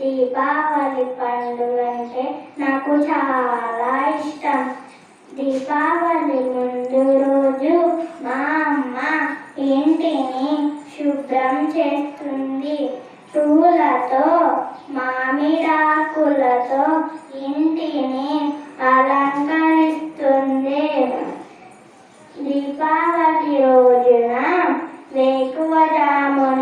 దీపావళి పండుగ అంటే నాకు చాలా ఇష్టం. దీపావళి ముందు రోజు మా అమ్మ ఇంటిని శుభ్రం చేస్తుంది. పూలతో మామిడాకులతో ఇంటిని అలంకరిస్తుంది. దీపావళి రోజున వేకువజాము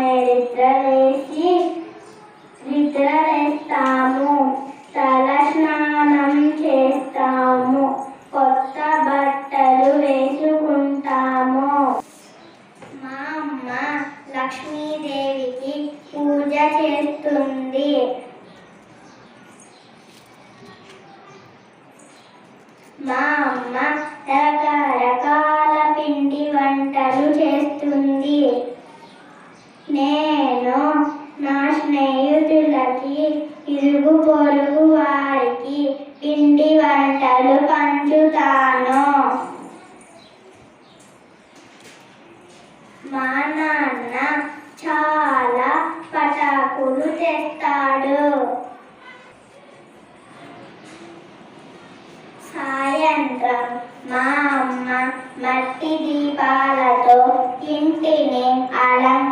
లక్ష్మీదేవికి పూజ చేస్తుంది. మా అమ్మ రకరకాల పిండి వంటలు చేస్తుంది. నేను నా స్నేహితులకి ఇరుగు పొరుగు వారికి పిండి వంటలు పంచుతాను మా నాన్న చాలా పటాకులు తెస్తాడు. సాయంత్రం మా అమ్మ మట్టి దీపాలతో ఇంటిని అలంకరిస్తుంది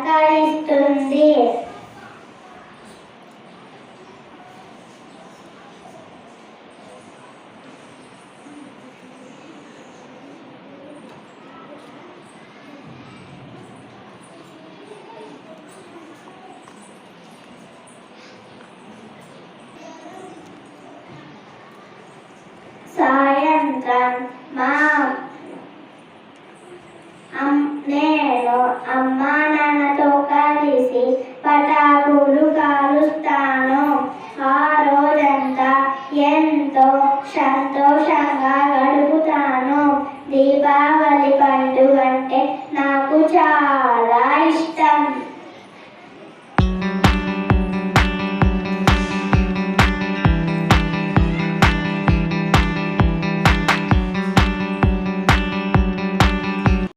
మా నేను అమ్మా నాన్నతో కలిసి పటాకులు కాలుస్తాను ఆ రోజంతా ఎంతో సంతోషంగా గడుపుతాను దీపావళి పండుగ